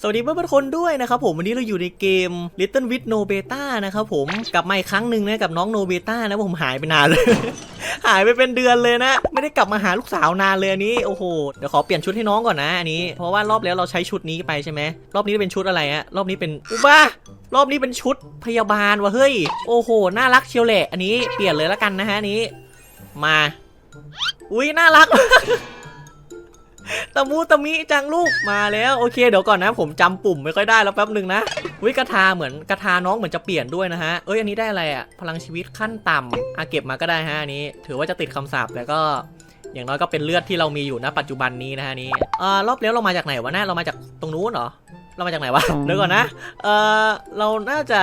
สวัสดีเพื่อนๆคนด้วยนะครับผมวันนี้เราอยู่ในเกม Little with No Beta นะครับผมกลับมาอีกครั้งหนึ่งนะกับน้อง No Beta นะผมหายไปนานเลย หายไปเป็นเดือนเลยนะ ไม่ได้กลับมาหาลูกสาวนานเลยอันนี้โอ้โหเดี๋ยวขอเปลี่ยนชุดให้น้องก่อนนะอันนี้เพราะว่ารอบแล้วเราใช้ชุดนี้ไปใช่ไหมรอบนี้เป็นชุดอะไรฮะรอบนี้เป็นอุบ้ารอบนี้เป็นชุดพยาบาลว่ะเฮ้ยโอ้โหน่ารักเชียวแหละ อันนี้เปลี่ยนเลยละกันนะฮะนี้ มา อุ้ยน่ารัก ตะมูตะมิจังลูกมาแล้วโอเคเดี๋ยวก่อนนะ ผมจำปุ่มไม่ค่อยได้แล้วแป๊บหนึ่งนะวิกระทาเหมือนกระทาน้องเหมือนจะเปลี่ยนด้วยนะฮะเอ้ยอันนี้ได้อะไรอะพลังชีวิตขั้นต่ำอาเก็บมาก็ได้ฮะอันนี้ ถือว่าจะติดคำสาปแต่ก็อย่างน้อยก็เป็นเลือดที่เรามีอยู่ณปัจจุบันนี้นะฮะอันนี้เอ่อรอบแล้วเรามาจากไหนวะนะเรามาจากตรงนู้นเหรอเรามาจากไหนวะเดี๋ยวก่อนนะเอ่อเราน่าจะ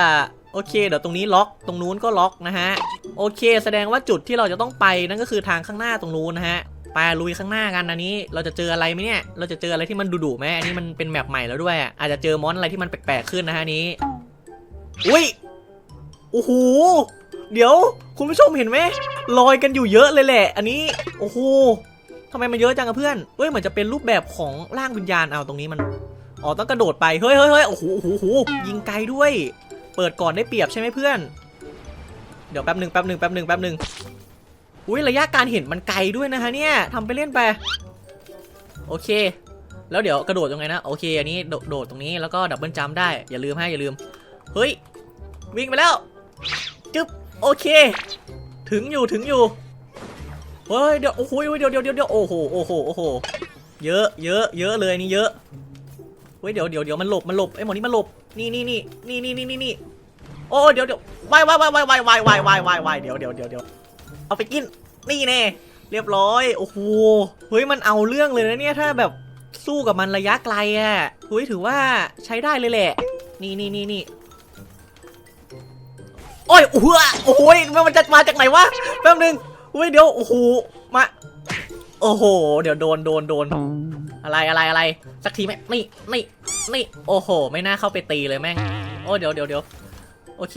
โอเคเดี๋ยวตรงนี้ล็อกตรงนู้นก็ล็อกนะฮะโอเค แสดงว่าจุดที่เราจะต้องไปนั่นก็คือทางข้างหน้าตรงนู้นนะฮะ ไปลุยข้างหน้ากันอันนี้ เราจะเจออะไรไหมเนี่ย เราจะเจออะไรที่มันดุๆไหมอันนี้มันเป็นแมปใหม่แล้วด้วย อาจจะเจอมอนอะไรที่มันแปลกๆขึ้นนะฮะนี้ อุ้ยโอ้โหเดี๋ยว คุณผู้ชมเห็นไหมลอยกันอยู่เยอะเลยแหละ อันนี้โอ้โหทำไมมันเยอะจังอะเพื่อนเฮ้ยเหมือนจะเป็นรูปแบบของร่างวิญญาณเอาตรงนี้มันอ๋อต้องกระโดดไปเฮ้ยเฮ้ยเฮ้ยโอ้โหโอ้โหโอ้โหยิงไกลด้วย เปิดก่อนได้เปรียบใช่ไหมเพื่อน เดี๋ยวแป๊บหนึ่งแป๊บหนึ่งแป๊บหนึ่งแป๊บหนึ่ง อุ้ยระยะการเห็นมันไกลด้วยนะฮะเนี่ยทำไปเล่นไป โอเค แล้วเดี๋ยวกระโดดยังไงนะ โอเค อันนี้โดดโดดตรงนี้แล้วก็ดับเบิลจัมได้ อย่าลืมให้อย่าลืม เฮ้ย วิ่งไปแล้วจึ๊บ โอเค ถึงอยู่ถึงอยู่ เฮ้ย เดี๋ยว โอ้โหเดี๋ยวเดี๋ยวเดี๋ยวเดียวโอ้โห โอ้โห โอ้โห เยอะ เยอะ เยอะเลยนี่เยอะ เฮ้ย เดี๋ยวเดี๋ยวเดี๋ยวมันหลบ มันหลบ ไอ้หมอนี่มันหลบ นี่นี่นี่นี่นี่นี่นี่นี่โอ้เดี๋ยวเดี๋ยววายวายวายวายวายวายวายวายวายเดี๋ยวเดี๋ยวเดี๋ยวเดี๋ยว เอาไปกิน นี่แน่เรียบร้อย โอ้โห เฮ้ย มันเอาเรื่องเลยนะเนี่ย ถ้าแบบสู้กับมันระยะไกลอะเฮ้ย ถือว่าใช้ได้เลยแหละ นี่นี่นี่นี่โอ้ยอ้โหโอ้โหมันจะมาจากไหนวะ แป๊บนึงเฮ้ย เดี๋ยว โอ้โห มา โอ้โห เดี๋ยวโดน โดน โดน อะไร อะไร อะไร สักทีไหมนี่ นี่ นี่ โอ้โห ไม่น่าเข้าไปตีเลยแม่ง โอ้ เดี๋ยวเดี๋ยวเดี๋ยวโอเค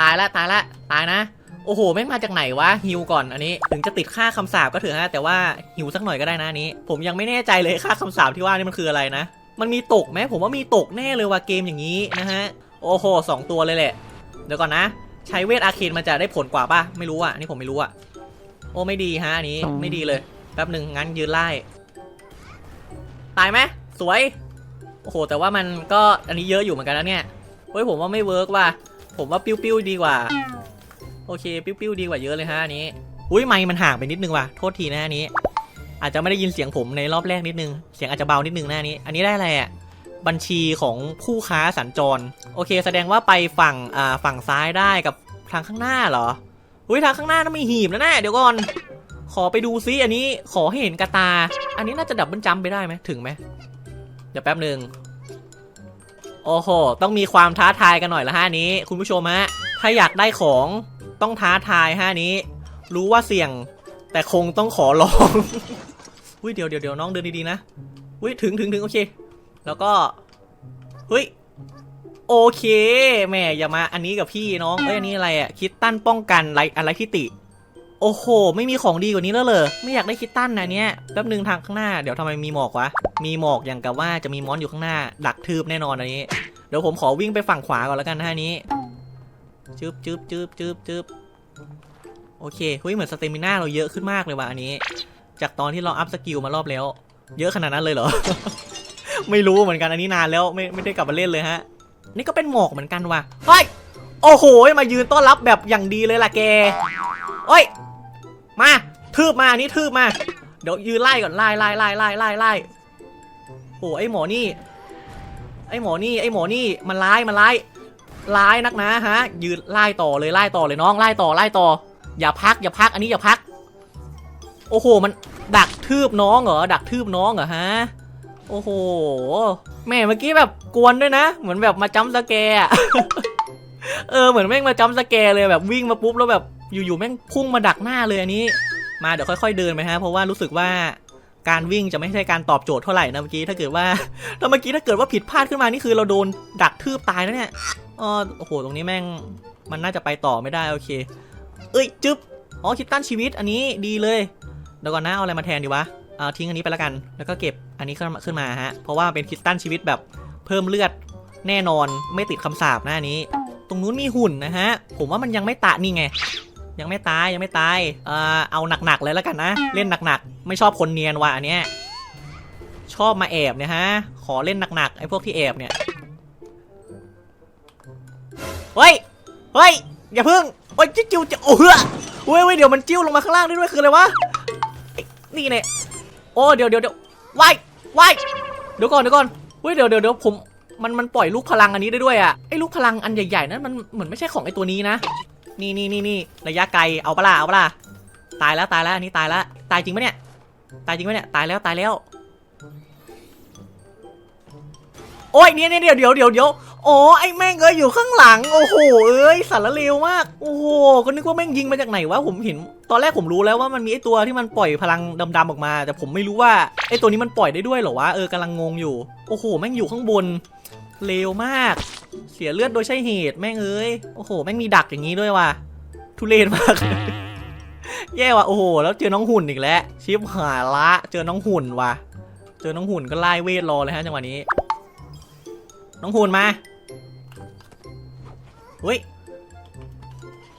ตายละ ตายละ ตายนะ โอ้โห แม่งมาจากไหนวะฮิวก่อนอันนี้ ถึงจะติดค่าคำสาปก็เถอะฮะแต่ว่าฮิวสักหน่อยก็ได้นะอันนี้ ผมยังไม่แน่ใจเลยค่าคำสาปที่ว่านี่มันคืออะไรนะ มันมีตกไหมผมว่ามีตกแน่เลยว่าเกมอย่างนี้นะฮะโอ้โหสองตัวเลยแหละเดี๋ยวก่อนนะ ใช้เวทอาเคนมันจะได้ผลกว่าป่ะไม่รู้อะอันนี่ผมไม่รู้อะโอ้ไม่ดีฮะอันนี้ไม่ดีเลยแป๊บหนึ่งงั้นยืนไล่ตายไหมสวยโอ้โหแต่ว่ามันก็อันนี้เยอะอยู่เหมือนกันนะเนี่ยเฮ้ยผมว่าไม่เวิร์กว่ะผมว่าปิ้วปิ้วๆดีกว่า โอเคปิ้วปิ้วๆดีกว่าเยอะเลยฮะอันนี้ อุ้ยไมค์มันห่างไปนิดนึงว่ะ โทษทีนะอันนี้ อาจจะไม่ได้ยินเสียงผมในรอบแรกนิดนึง เสียงอาจจะเบานิดนึงนะอันนี้ อันนี้ได้อะไรอะ บัญชีของผู้ค้าสัญจร โอเค แสดงว่าไปฝั่ง อ่า ฝั่งซ้ายได้กับทางข้างหน้าเหรอ อุ้ยทางข้างหน้านั่นมีหีบแล้วนะเดี๋ยวก่อน ขอไปดูซิอันนี้ขอให้เห็นกระตา อันนี้น่าจะดับเบิลจัมไปได้ไหมถึงไหมเดี๋ยวแป๊บหนึ่งโอ้โห ต้องมีความท้าทายกันหน่อยละฮะนี้ คุณผู้ชมฮะ ถ้าอยากได้ของ ต้องท้าทายฮะนี้ รู้ว่าเสี่ยง แต่คงต้องขอลองอุ้ยเดี๋ยวเดี๋ยวเดี๋ยวน้องเดินดีๆนะอุ้ยถึงถึงถึงโอเค แล้วก็เฮ้ยโอเคแม่อย่ามาอันนี้กับพี่น้องเอ้ยอันนี้อะไรอะคิดตั้นป้องกันอะไรอะไรที่ติ โอ้โห ไม่มีของดีกว่านี้แล้วเลยไม่อยากได้คิดตั้นนะเนี้ยแป๊บหนึ่งทางข้างหน้าเดี๋ยวทำไมมีหมอกวะมีหมอกอย่างกับว่าจะมีมอนอยู่ข้างหน้า ดักทืบแน่นอนอันนี้ เดี๋ยวผมขอวิ่งไปฝั่งขวาก่อนแล้วกันนะอันนี้ จึบจึบจึบจึบจึบโอเคเฮ้ยเหมือนสเตมิน่าเราเยอะขึ้นมากเลยว่ะอันนี้ จากตอนที่เราอัพสกิลมารอบแล้ว เยอะขนาดนั้นเลยเหรอ ไม่รู้เหมือนกันอันนี้นานแล้วไม่ไม่ได้กลับมาเล่นเลยฮะ นี่ก็เป็นหมอกเหมือนกันว่ะเฮ้ยโอ้โหมายืนต้อนรับแบบอย่างดีเลยล่ะแกเอ้ยมาทืบมานี่ทืบมา เดี๋ยวยืนไล่ก่อนไล่ไล่ไล่ไล่ไล่ไล่โอ้ไอหมอนี่ ไอหมอนี่ไอหมอนี่มันร้ายมันร้าย ร้ายนักนะฮะ ยืนไล่ต่อเลยไล่ต่อเลยน้องไล่ต่อไล่ต่อ อย่าพักอย่าพักอันนี้อย่าพัก โอ้โหมันดักทืบน้องเหรอดักทืบน้องเหรอฮะโอ้โหแม่เมื่อกี้แบบกวนด้วยนะ เหมือนแบบมาจัมป์สแกร์อเออเหมือนแม่งมาจัมป์สแกร์เลยแบบวิ่งมาปุ๊บแล้วแบบอยู่ๆแม่งพุ่งมาดักหน้าเลยอันนี้ มาเดี๋ยวค่อย ๆเดินไปฮะเพราะว่ารู้สึกว่าการวิ่งจะไม่ใช่การตอบโจทย์เท่าไหร่นะเมื่อกี้ถ้าเกิดว่าถ้าเมื่อกี้ถ้าเกิดว่าผิดพลาดขึ้นมานี่คือเราโดนดักทืบตายนะเนี่ย อ๋อโอ้โห ตรงนี้แม่ง มันน่าจะไปต่อไม่ได้ โอเค เอ้ย จึ๊บ อ๋อ คิดตั้นชีวิต อันนี้ดีเลย เดี๋ยวก่อนนะ เอาอะไรมาแทนดีวะ เอาทิ้งอันนี้ไปแล้วกัน แล้วก็เก็บอันนี้ขึ้นมาขึ้นมาฮะ เพราะว่าเป็นคิดตั้นชีวิตแบบเพิ่มเลือดแน่นอน ไม่ติดคำสาปหน้านี้ ตรงนู้นมีหุ่นนะฮะ ผมว่ามันยังไม่ตะนี่ไง ยังไม่ตาย ยังไม่ตาย เอ่อ เอาหนักๆเลยแล้วกันนะ เล่นหนักๆ ไม่ชอบคนเนียนว่ะอันเนี้ย ชอบมาแอบเนี่ยฮะ ขอเล่นหนักๆ ไอ้พวกที่แอบเนี่ย เฮ้ย เฮ้ย อย่าพึ่งโอ้ยจิ้วจะโอ้เฮ้ยเว้ยเว้ยเดี๋ยวมันจิ้วลงมาข้างล่างได้ด้วยคืออะไรวะ นี่เนี่ยโอ้เดี๋ยวเดี๋ยวเดี๋ยวว้ายว้ายเดี๋ยวก่อนเดี๋ยวก่อนเฮ้ยเดี๋ยวเดี๋ยวเดี๋ยวผมมันมันปล่อยลูกพลังอันนี้ได้ด้วยอะไอ้ลูกพลังอันใหญ่ๆนั้นมันเหมือนไม่ใช่ของไอ้ตัวนี้นะ นี่นี่นี่นี่ระยะไกลเอาปะล่ะเอาปะล่ะตายแล้วตายแล้วอันนี้ตายแล้วตายจริงปะเนี่ยตายจริงปะเนี่ยตายแล้วตายแล้ว โอ้ยเนี่ยเนี่ยเดี๋ยวเดี๋ยวเดี๋ยวเดี๋ยวโอ้ไอ้แม่งเอ้ยอยู่ข้างหลัง โอ้โหเอ้ยสารเลวมาก โอ้โหก็นึกว่าแม่งยิงมาจากไหนวะผมเห็น ตอนแรกผมรู้แล้วว่ามันมีไอ้ตัวที่มันปล่อยพลังดำๆออกมา แต่ผมไม่รู้ว่าไอ้ตัวนี้มันปล่อยได้ด้วยเหรอวะเออกำลังงงอยู่โอ้โหแม่งอยู่ข้างบนเลวมาก เสียเลือดโดยใช่เหตุแม่งเอ้ยโอ้โหแม่งมีดักอย่างนี้ด้วยว่ะทุเรศมากแย่ว่ะโอ้โหแล้วเจอน้องหุ่นอีกแล้วชิบหายละ เจอน้องหุ่นว่ะ เจอน้องหุ่นก็ไล่เวทรอเลยฮะจังหวะนี้ น้องหุ่นมาเฮ้ย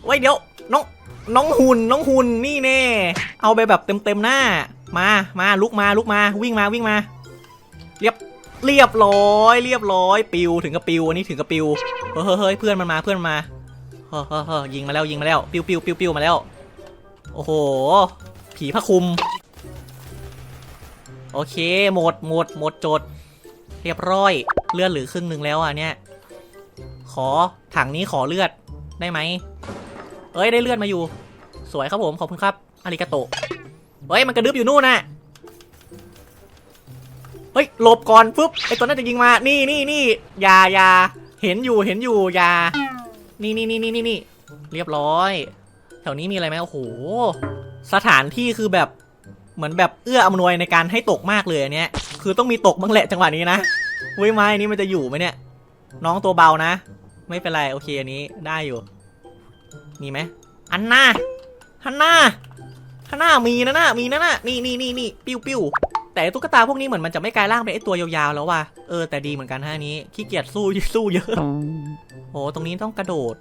เฮ้ยเดี๋ยวน้องน้องหุ่นน้องหุ่นนี่แน่เอาไปแบบเต็มเต็มหน้า มามาลุกมาลุกมาวิ่งมาวิ่งมา เรียบเรียบร้อย เรียบร้อยปิวถึงกับปิวอันนี้ถึงกับปิวเฮ้ยเฮ้ยเพื่อนมันมาเพื่อนมาเฮ้ยเฮ้ยเฮ้ยยิงมาแล้วยิงมาแล้วปิวปิวปิวปิวมาแล้ว โอ้โห ผีพระคุม โอเคหมดหมดหมดจทย์เรียบร้อย เลือดหลือครึ่งหนึ่งแล้วอะเนี่ย ขอถังนี้ขอเลือดได้ไหม เอ้ยได้เลือดมาอยู่ สวยครับผมขอบคุณครับอาริกาโตะเฮ้ยมันกระดึบอยู่นู่นน่ะ เฮ้ยหลบก่อนปุ๊บไอตัวนั้นจะยิงมา นี่นี่นี่อยาอยาเห็นอยู่เห็นอยู่อยา นี่นี่นี่นี่นี่นี่เรียบร้อย แถวนี้มีอะไรไหมโอ้โห สถานที่คือแบบเหมือนแบบเอื้ออำนวยในการให้ตกมากเลยอันเนี้ย คือต้องมีตกบ้างแหละจังหวะนี้นะ เว้ยไม้นี้มันจะอยู่ไหมเนี่ย น้องตัวเบานะ ไม่เป็นไรโอเคอันนี้ได้อยู่ มีไหมอันหน้าฮันหน้าฮันหน้ามีนะน่ะมีนะน่ะนี่นี่นี่นี่ปิ้วปิ้วแต่ตุ๊กตาพวกนี้เหมือนมันจะไม่กลายร่างเป็นไอตัวยาวๆแล้วว่ะเออแต่ดีเหมือนกันฮะอันนี้ขี้เกียจสู้สู้เยอะโอ้ตรงนี้ต้องกระโดด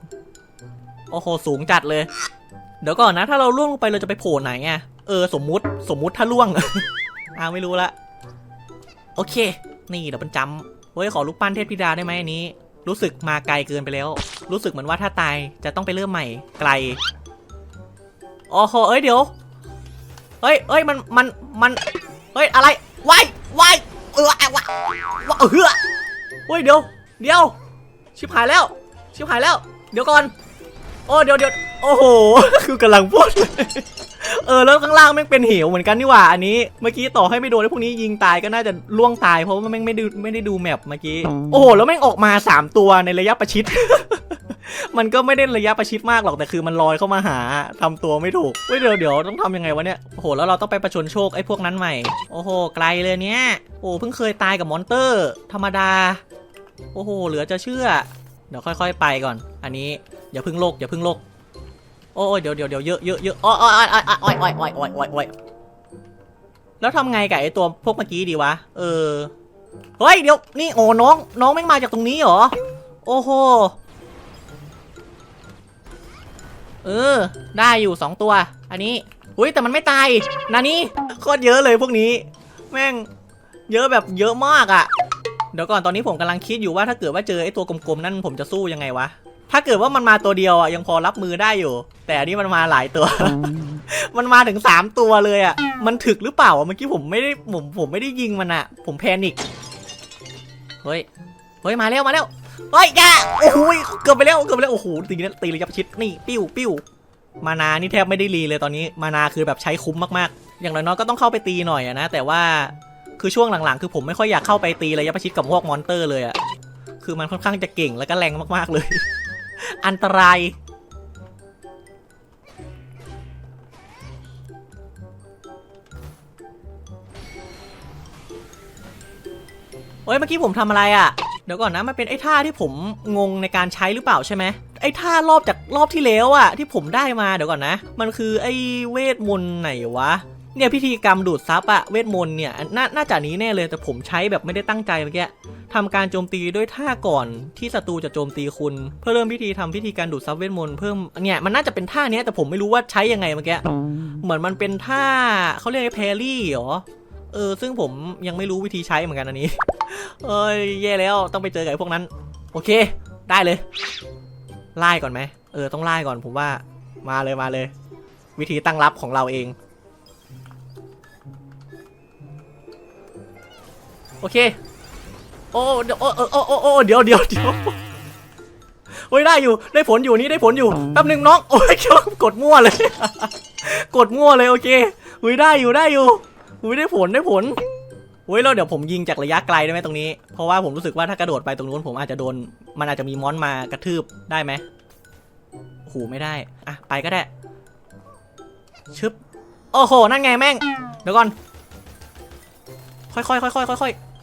โอ้โหสูงจัดเลย เดี๋ยวก่อนนะ ถ้าเราล่วงลงไปเราจะไปโผล่ไหนอะเออสมมุติสมมุติถ้าล่วงอ่าไม่รู้ละโอเค นี่เดี๋ยวมันจำเฮ้ยขอลูกปั้นเทพธิดาได้ไหมอันนี้ รู้สึกมาไกลเกินไปแล้ว รู้สึกเหมือนว่าถ้าตายจะต้องไปเริ่มใหม่ไกลโอ้โหเอ้ยเดี๋ยวเฮ้ยเอ้ยมันมันมันเฮ้ยอะไรวายวายเออวะวะเออเฮ้ยเดี๋ยวเดี๋ยวชิบหายแล้ว ชิบหายแล้ว เดี๋ยวก่อน โอ้เดี๋ยวเดี๋ยวโอ้โห คือกำลังพูด เลยเออแล้วข้างล่างแม่งเป็นเหวเหมือนกันนี่หว่าอันนี้เมื่อกี้ต่อให้ไม่โดนไอ้พวกนี้ยิงตายก็น่าจะล่วงตายเพราะว่าแม่งไม่ดูไม่ได้ดูแมปเมื่อกี้โอ้โหแล้วแม่งออกมาสามตัวในระยะประชิด มันก็ไม่ได้ระยะประชิดมากหรอกแต่คือมันลอยเข้ามาหาทำตัวไม่ถูกเฮ้ยเดี๋ยวเดี๋ยวต้องทำยังไงวะเนี่ยโอ้โหแล้วเราต้องไปประชนโชคไอ้พวกนั้นใหม่ โอ้โหไกลเลยเนี้ยโอ้เพิ่งเคยตายกับมอนเตอร์ ธรรมดา โอ้โหเหลือจะเชื่อเดี๋ยวค่อย ๆ ไปก่อน อันนี้อย่าเพึ่งโลกอย่าเพึ่งโลก โอ้ยเดี๋ยวเดี๋ยวเดี๋ยวเยอะเยอะเยอะอ้อยอ้อยอ้อยอ้อยอ้อยอ้อยอ้อยอ้อยอ้อยแล้วทำไงกับไอตัวพวกเมื่อกี้ดีวะ เออ เฮ้ยเดี๋ยวนี่โอ้น้องน้องแม่งมาจากตรงนี้เหรอ โอ้โห เออ ได้อยู่สองตัว อันนี้อุ้ยแต่มันไม่ตายนานี่โคตรเยอะเลยพวกนี้ แม่งเยอะแบบเยอะมากอะ่ะ เดี๋ยวก่อนตอนนี้ผมกำลังคิดอยู่ว่าถ้าเกิดว่าเจอไอ้ตัวกลมๆนั่นผมจะสู้ยังไงวะ ถ้าเกิดว่ามันมาตัวเดียวอะยังพอรับมือได้อยู่ แต่อันนี้มันมาหลายตัว มันมาถึงสามตัวเลยอะ มันถึกหรือเปล่าอะเมื่อกี้ผมไม่ได้ผมผมไม่ได้ยิงมันอะ ผมแพนิกเฮ้ยเฮ้ยมาแล้วมาแล้วเฮ้ยแกโอ้โหเกือบไปแล้วเกือบไปแล้วโอ้โหตีนะตีระยะประชิดนี่ปิ้วปิ้วมานานี่แทบไม่ได้รีเลยตอนนี้มานาคือแบบใช้คุ้มมากๆ อย่างน้อยๆก็ต้องเข้าไปตีหน่อยอะนะ แต่ว่าคือช่วงหลังๆ คือผมไม่ค่อยอยากเข้าไปตีระยะประชิดกับพวกมอนเตอร์เลยอะคือมันค่อนข้างจะเก่งแล้วก็แรงมากๆเลย อันตรายเฮ้ยเมื่อกี้ผมทำอะไรอะ่ะ เดี๋ยวก่อนนะ มันเป็นไอ้ท่าที่ผมงงในการใช้หรือเปล่าใช่ไหมไอ้ท่ารอบจากรอบที่แล้วอะ่ะที่ผมได้มาเดี๋ยวก่อนนะ มันคือไอ้เวทมนต์ไหนวะ เนี่ยพิธีกรรมดูดซับอะเวทมนต์เนี่ยนาน่าจะนี้แน่เลยแต่ผมใช้แบบไม่ได้ตั้งใจเมื่อกี้ทำการโจมตีด้วยท่าก่อนที่ศัตรูจะโจมตีคุณ เพื่อเริ่มพิธีทำพิธีการดูดซับเวทมนต์เพิ่มเนี่ยมันน่าจะเป็นท่าเนี้ยแต่ผมไม่รู้ว่าใช้ยังไงเมื่อกี้เหมือนมันเป็นท่าเขาเรียกแพรี่เหรอเออซึ่งผมยังไม่รู้วิธีใช้เหมือนกันอันนี้ เอ้ยแย่แล้วต้องไปเจอกับไอ้พวกนั้น โอเค ได้เลยไล่ก่อนไหมเออต้องไล่ก่อนผมว่ามาเลยมาเลย วิธีตั้งรับของเราเอง โอเค โอ้เดี๋ยวโอ้โอ้โอ้โอ้เดี๋ยวเดี๋ยวเดี๋ยวโอ้ยได้อยู่ได้ผลอยู่นี่ได้ผลอยู่แป๊บหนึ่งน้องโอ้ยกดมั่วเลย กดมั่วเลยโอเคอุ้ยได้อยู่ได้อยู่อุ้ยได้ผลได้ผลอุ้ยแล้วเดี๋ยวผมยิงจากระยะไกลได้ไหมตรงนี้ เพราะว่าผมรู้สึกว่าถ้ากระโดดไปตรงนู้นผมอาจจะโดน มันอาจจะมีมอนมากระทืบได้ไหมโอ้โหไม่ได้อะไปก็ได้ชึบโอ้โหนั่นไงแม่งเดี๋ยวก่อนค่อยๆค่อยๆค่อยๆ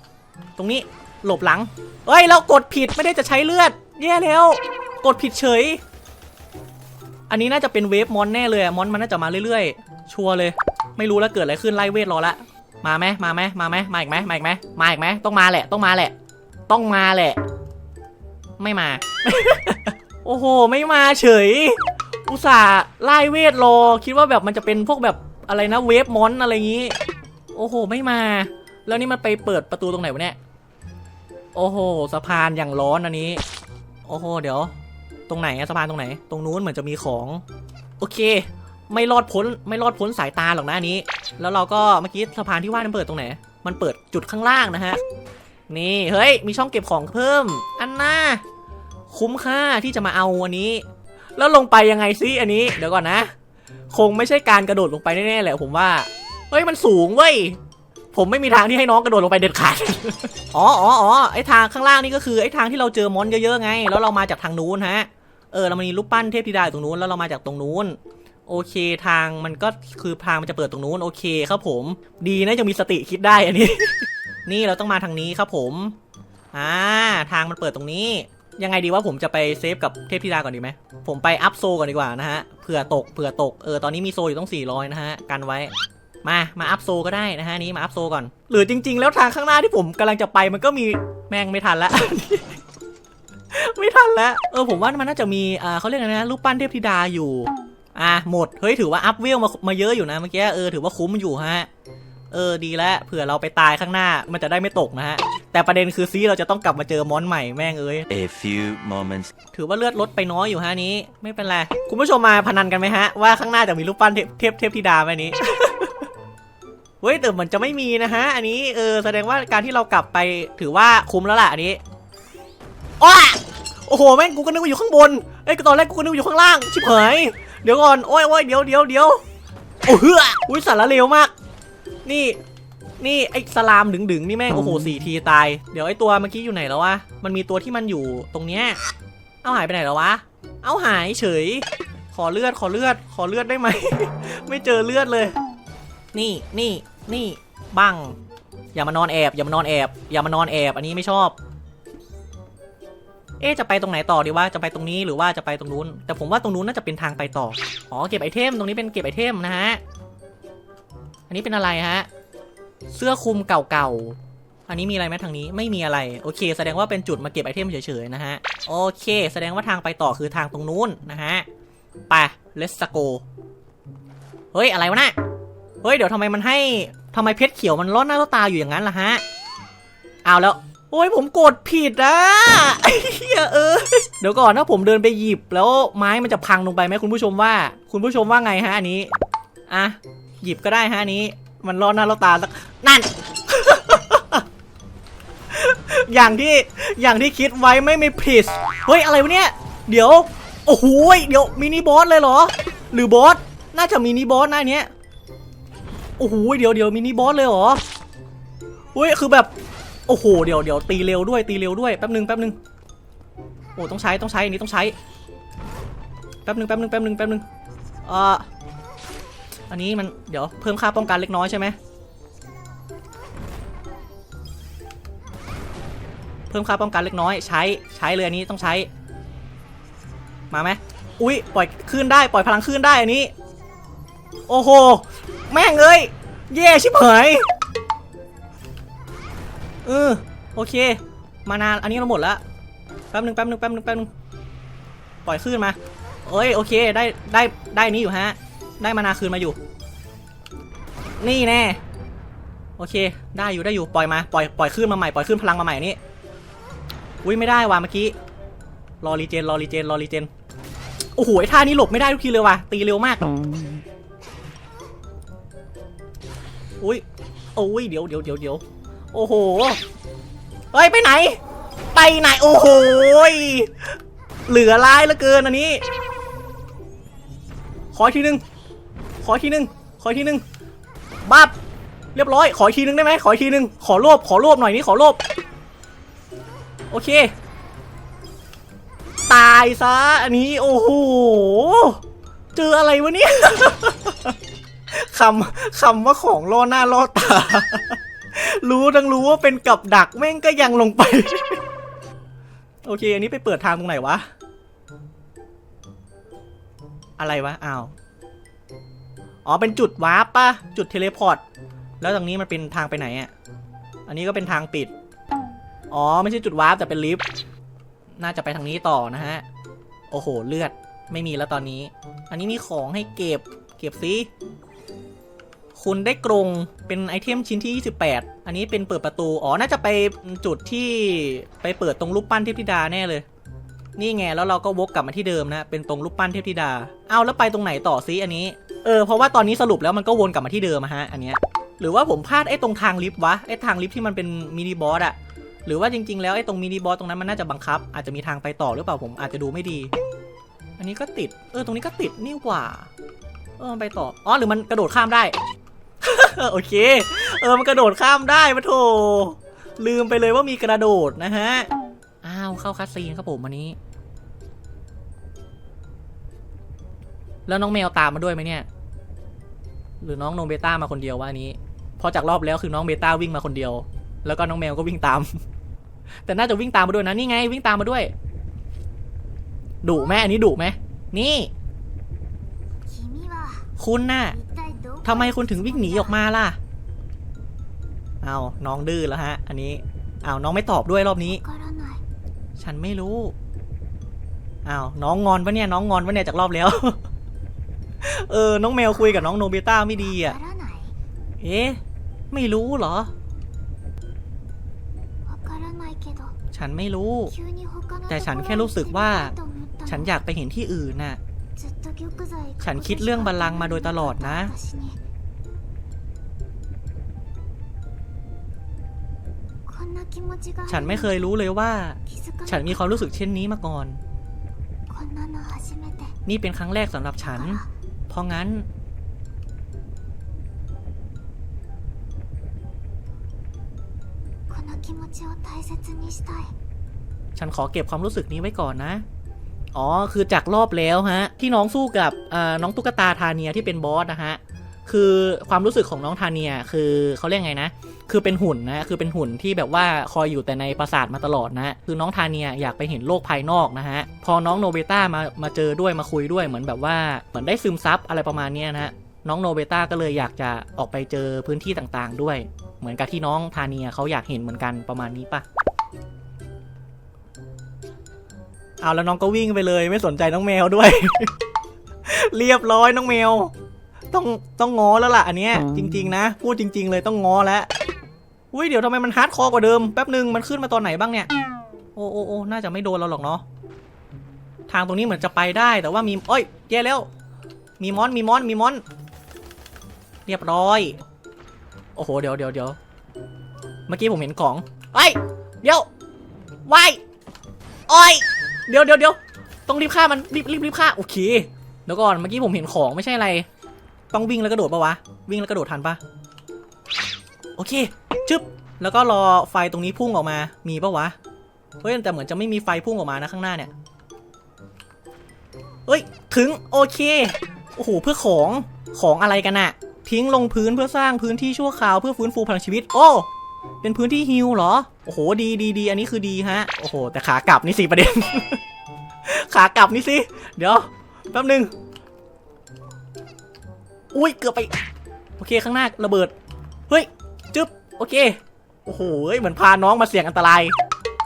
ตรงนี้หลบหลังเฮ้ยเรากดผิดไม่ได้จะใช้เลือด แย่แล้ว กดผิดเฉย อันนี้น่าจะเป็นเวฟมอนแน่เลยมอนมันน่าจะมาเรื่อยๆ ชัวร์เลย ไม่รู้แล้วเกิดอะไรขึ้นไล่เวทรอละมาไหมมาไหมมาไหมมาอีกไหมมาอีกไหมมาอีกไหมต้องมาแหละต้องมาแหละ ต้องมาแหละ ไม่มา โอ้โห ไม่มาเฉย อุตส่าห์ไล่เวทรอคิดว่าแบบมันจะเป็นพวกแบบอะไรนะเวฟมอนอะไรอย่างงี้ โอ้โห ไม่มา แล้วนี่มันไปเปิดประตูตรงไหนวะเนี่ย โอ้โหสะพานอย่างร้อนอันนี้ โอ้โห เดี๋ยว ตรงไหนอะสะพานตรงไหน ตรงนู้นเหมือนจะมีของ โอเค ไม่รอดพ้นไม่รอดพ้นสายตาหรอกนะอันนี้ แล้วเราก็เมื่อกี้สะพานที่ว่ามันเปิดตรงไหน มันเปิดจุดข้างล่างนะฮะ นี่เฮ้ยมีช่องเก็บของเพิ่ม อันน่าคุ้มค่าที่จะมาเอาอันนี้ แล้วลงไปยังไงซิอันนี้ เดี๋ยวก่อนนะ คงไม่ใช่การกระโดดลงไปแน่ๆแหละผมว่า เฮ้ยมันสูงเว้ย ผมไม่มีทางที่ให้น้องกระโดดลงไปเด็ดขาด อ๋ออ๋ออ๋อไอทางข้างล่างนี่ก็คือไอทางที่เราเจอมอนเยอะๆไง แล้วเรามาจากทางนู้นฮะ เออเรามีรูปปั้นเทพธิดาอยู่ตรงนู้นแล้วเรามาจากตรงนู้น โอเคทางมันก็คือทางมันจะเปิดตรงนู้นโอเคครับผม ดีนะยังมีสติคิดได้อันนี้ นี่เราต้องมาทางนี้ครับผมอ่าทางมันเปิดตรงนี้ ยังไงดีว่าผมจะไปเซฟกับเทพธิดาก่อนดีไหมผมไปอัพโซก่อนดีกว่านะฮะเผื่อตกเผื่อตกเออตอนนี้มีโซอยู่ต้อง400นะฮะกันไว้ มา มาอัพโซก็ได้นะฮะนี้มาอัพโซก่อน หรือจริง ๆ แล้วทางข้างหน้าที่ผมกำลังจะไปมันก็มีแม่งไม่ทันละ ไม่ทันแล้วเออผมว่ามันน่าจะมีอ่าเขาเรียกอะไรนะรูปปั้นเทพธิดาอยู่ อะหมด เฮ้ยถือว่าอัพเวลมามาเยอะอยู่นะเมื่อกี้เออถือว่าคุ้มอยู่ฮะ เออดีแล้วเผื่อเราไปตายข้างหน้ามันจะได้ไม่ตกนะฮะ แต่ประเด็นคือซีเราจะต้องกลับมาเจอมอนใหม่แม่งเอ้ย A few moments ถือว่าเลือดลดไปน้อยอยู่ฮะนี้ ไม่เป็นไรคุณผู้ชมมาพนันกันไหมฮะว่าข้างหน้าจะมีรูปปั้นเทพเทพเทพธิดาไหมนี้ เฮ้ยแต่มือนจะไม่มีนะฮะ อันนี้เออแสดงว่าการที่เรากลับไปถือว่าคุ้มแล้วล่ะอันนี้อ้อโอ้โหแม่งกูก็นึกว่าอยู่ข้างบนเอ้ตอนแรกกูก็นึกว่าอยู่ข้างล่างชิบหายเดี๋ยวก่อนโอ้ยโอ้ยเดี๋ยวเดี๋ยวเดี๋ยวโอ้เฮืออุ้ยสารเลวมาก นี่ นี่ไอ้สลามดึงๆนี่แม่งโอ้โหสี่ทีตายเดี๋ยวไอ้ตัวเมื่อกี้อยู่ไหนแล้ววะมันมีตัวที่มันอยู่ตรงเนี้ยเอาหายไปไหนแล้ววะ เอาหายเฉย ขอเลือดขอเลือด ขอเลือดได้ไหม ไม่เจอเลือดเลย นี่นี่ นี่บังอย่ามานอนแอบอย่ามานอนแอบอย่ามานอนแอบอันนี้ไม่ชอบ เอ๊จะไปตรงไหนต่อดีว่าจะไปตรงนี้หรือว่าจะไปตรงนู้น แต่ผมว่าตรงนู้นน่าจะเป็นทางไปต่ออ๋อเก็บไอเทมตรงนี้เป็นเก็บไอเทมนะฮะอันนี้เป็นอะไรฮะเสื้อคลุมเก่าๆอันนี้มีอะไรไหมทางนี้ไม่มีอะไรโอเค แสดงว่าเป็นจุดมาเก็บไอเทมเฉยๆนะฮะโอเค แสดงว่าทางไปต่อคือทางตรงนู้นนะฮะไป let's go เฮ้ยอะไรวะน่ะ เฮ้ยเดี๋ยวทำไมมันให้ทำไมเพชรเขียวมันล้อนหน้าล้อตาอยู่อย่างนั้นล่ะฮะเอาแล้วโอ้ยผมกดผิดอะเหี้ยเออเดี๋ยวก่อนถ้าผมเดินไปหยิบแล้วไม้มันจะพังลงไปไหมคุณผู้ชมว่า คุณผู้ชมว่าไงฮะอันนี้อะหยิบก็ได้ฮะอันนี้ มันล้อหน้าล้อตาสักนั่น อย่างที่อย่างที่คิดไว้ไม่มีผิดเฮ้ยอะไรวะเนี่ย เดี๋ยวโอ้โหเดี๋ยวมินิบอสเลยเหรอ หรือบอสน่าจะมินิบอสหน้าเนี้ย โอ้โหเดี๋ยวเดี๋ยวมินิบอสเลยเหรอเฮ้ยคือแบบโอ้โหเดี๋ยวเดี๋ยวตีเร็วด้วยตีเร็วด้วยแป๊บหนึ่งแป๊บหนึ่งโอ้ต้องใช้ต้องใช้อันนี้ต้องใช้แป๊บหนึ่งแป๊บหนึ่งแป๊บหนึ่งแป๊บหนึ่งอ่ออันนี้มันเดี๋ยวเพิ่มค่าป้องกันเล็กน้อยใช่ไหมเพิ่มค่าป้องกันเล็กน้อยใช้ใช้เลยอันนี้ต้องใช้ มาไหมอุ้ยปล่อยคลื่นได้ปล่อยพลังคลื่นได้อันนี้ โอ้โห แม่งเอ้ยแย่ชิบหายเออโอเค มานานอันนี้เราหมดแล้วแป๊บหนึ่งแป๊บหนึ่งแป๊บหนึ่งแป๊บนึงปล่อยขึ้นมาเอ้ยโอเคได้ได้ได้นี้อยู่ฮะ ได้มานาคืนมาอยู่ นี่แน่โอเค ได้อยู่ได้อยู่ปล่อยมาปล่อยปล่อยขึ้นมาใหม่ปล่อยขึ้นพลังมาใหม่นี่อุ้ยไม่ได้ว่ะเมื่อกี้รอรีเจนรอรีเจนรอรีเจนโอ้โหท่านี้หลบไม่ได้ทุกทีเลยว่ะตีเร็วมาก อุ้ยโอ้ยเดี๋ยวเดี๋ยวเดี๋ยวเดี๋ยวโอ้โหเฮ้ยไปไหน ไปไหนโอ้โหเหลือร้ายเหลือเกินอันนี้ ขออีกทีหนึงขออีกทีหนึงขออีกทีหนึงบับเรียบร้อย ขออีกทีหนึงได้ไหมขออีกทีหนึงขอรวบขอรวบหน่อยนี่ขอรวบโอเค ตายซะอันนี้โอ้โหเจออะไรวะเนี่ย คำคำว่าของล่อหน้าล่อตา รู้ทั้งรู้ว่าเป็นกับดักแม่งก็ยังลงไป โอเค อันนี้ไปเปิดทางตรงไหนวะ อะไรวะ อ้าว อ๋อ เป็นจุดวาร์ปป่ะจุดเทเลพอร์ต แล้วตรงนี้มันเป็นทางไปไหนอะ อันนี้ก็เป็นทางปิด อ๋อ ไม่ใช่จุดวาร์ปแต่เป็นลิฟต์ น่าจะไปทางนี้ต่อนะฮะ โอ้โห เลือด ไม่มีแล้วตอนนี้ อันนี้มีของให้เก็บ เก็บซิ คุณได้กรงเป็นไอเทมชิ้นที่ 28 อันนี้เป็นเปิดประตู อ๋อ น่าจะไปจุดที่ไปเปิดตรงรูปปั้นเทพธิดาแน่เลย นี่ไง แล้วเราก็วกกลับมาที่เดิมนะ เป็นตรงรูปปั้นเทพธิดา เอาแล้วไปตรงไหนต่อซิอันนี้ เออ เพราะว่าตอนนี้สรุปแล้วมันก็วนกลับมาที่เดิมฮะ อันเนี้ย หรือว่าผมพลาดไอ้ตรงทางลิฟต์วะ ไอ้ทางลิฟต์ที่มันเป็นมินิบอสอะหรือว่าจริง ๆ แล้วไอ้ตรงมินิบอสตรงนั้นมันน่าจะบังคับ อาจจะมีทางไปต่อหรือเปล่าผมอาจจะดูไม่ดี อันนี้ก็ติด เออ ตรงนี้ก็ติดนี่หว่า เออ ไปต่อ อ๋อ หรือมันกระโดดข้ามได้ โอเค เออมันกระโดดข้ามได้มาโถลืมไปเลยว่ามีกระโดดนะฮะ อ้าวเข้าคัสซีนครับผมวันนี้ แล้วน้องแมวตามมาด้วยไหมเนี่ย หรือน้องโนเบต้ามาคนเดียวว่านี้ พอจากรอบแล้วคือน้องเบต้าวิ่งมาคนเดียว แล้วก็น้องแมวก็วิ่งตาม แต่น่าจะวิ่งตามมาด้วยนะนี่ไง วิ่งตามมาด้วยดุไหมอันนี้ดุไหมนี่ คุณน่ะ ทำไมคุณถึงวิ่งหนีออกมาล่ะ เอาน้องดื้อแล้วฮะ อันนี้เอาน้องไม่ตอบด้วยรอบนี้ ฉันไม่รู้เอาน้องงอนปะเนี่ยน้องงอนปะเนี่ยจากรอบแล้ว เออ น้องแมวคุยกับน้องโนบิต้าไม่ดีอะ เอ๊ะ ไม่รู้เหรอ ฉันไม่รู้ แต่ฉันแค่รู้สึกว่า ฉันอยากไปเห็นที่อื่นน่ะ ฉันคิดเรื่องบัลลังมาโดยตลอดนะ ฉันไม่เคยรู้เลยว่า ฉันมีความรู้สึกเช่นนี้มาก่อน นี่เป็นครั้งแรกสำหรับฉัน เพราะงั้น ฉันขอเก็บความรู้สึกนี้ไว้ก่อนนะ อ๋อ คือจากรอบแล้วฮะ ที่น้องสู้กับน้องตุ๊กตาทาเนียที่เป็นบอสนะฮะ คือความรู้สึกของน้องทาเนียคือเขาเรียกไงนะ คือเป็นหุ่นนะ คือเป็นหุ่นที่แบบว่าคอยอยู่แต่ในปราสาทมาตลอดนะ คือน้องทาเนียอยากไปเห็นโลกภายนอกนะฮะ พอน้องโนเบต้ามา มาเจอด้วยมาคุยด้วยเหมือนแบบว่า เหมือนได้ซึมซับอะไรประมาณนี้นะฮะ น้องโนเบต้าก็เลยอยากจะออกไปเจอพื้นที่ต่างๆ ด้วย เหมือนกับที่น้องทาเนียเขาอยากเห็นเหมือนกันประมาณนี้ปะ เอาแล้วน้องก็วิ่งไปเลยไม่สนใจน้องแมวด้วย เรียบร้อยน้องแมว ต้องต้องง้อแล้วล่ะอันเนี้ยจริง ๆ นะ พูดจริง ๆ เลยต้องง้อแล้วอุ้ยเดี๋ยวทำไมมันฮาร์ดคอร์กว่าเดิมแป๊บหนึ่งมันขึ้นมาตอนไหนบ้างเนี่ย โอ้โอ้โอ้น่าจะไม่โดนเราหรอกเนาะทางตรงนี้เหมือนจะไปได้แต่ว่ามีเอ้ยแย่แล้ว มีมอนมีมอนมีมอน เรียบร้อย โอ้โหเดี๋ยวเดี๋ยวเดี๋ยวเมื่อกี้ผมเห็นของเอ้ยเดี๋ยววายโอ้ย เดี๋ยวเดี๋ยวเดี๋ยวต้องรีบฆ่ามันรีบรีบรีบฆ่าโอเคเดี๋ยวก่อนเมื่อกี้ผมเห็นของไม่ใช่อะไร ต้องวิ่งแล้วกระโดดปะวะวิ่งแล้วกระโดดทันปะโอเคชึบแล้วก็รอไฟตรงนี้พุ่งออกมามีปะวะเฮ้ยแต่เหมือนจะไม่มีไฟพุ่งออกมานะข้างหน้าเนี่ยเฮ้ยถึงโอเคโอ้โหเพื่อของของอะไรกันอะทิ้งลงพื้นเพื่อสร้างพื้นที่ชั่วคราวเพื่อฟื้นฟูพลังชีวิต โอ้ เป็นพื้นที่ฮิลเหรอ โอ้โห ดีดีดีอันนี้คือดีฮะ โอ้โห แต่ขากลับนี่สิประเด็น ขากลับนี่สิ เดี๋ยว แป๊บหนึง อุ้ย เกือบไป โอเค ข้างหน้าระเบิด เฮ้ย จึ๊บ โอเค โอ้โห เหมือนพาน้องมาเสี่ยงอันตราย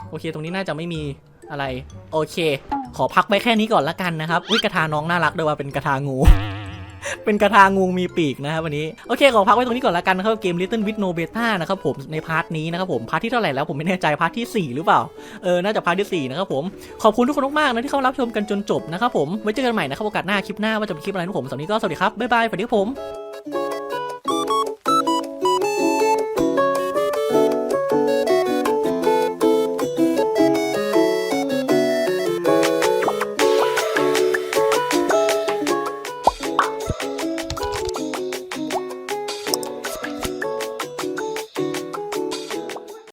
โอเค ตรงนี้น่าจะไม่มีอะไร โอเค ขอพักไปแค่นี้ก่อนละกันนะครับ อุ้ย กระทาน้องน่ารักด้วยว่าเป็นกระทางู เป็นกระทางูมีปีกนะครับวันนี้ โอเค ขอพักไว้ตรงนี้ก่อนละกันนะครับเกม Little Bit No Beta นะครับผมในพาร์ทนี้นะครับผมพาร์ทที่เท่าไหร่แล้วผมไม่แน่ใจพาร์ทที่ 4 หรือเปล่าเออน่าจะพาร์ทที่4นะครับผมขอบคุณทุกคนมากๆนะที่เข้ารับชมกันจนจบนะครับผมไว้เจอกันใหม่นะครับโอกาสหน้าคลิปหน้าว่าจะเป็นคลิปอะไรนะผมสำหรับวันนี้ก็สวัสดีครับบ๊ายบายสวัสดีครับผม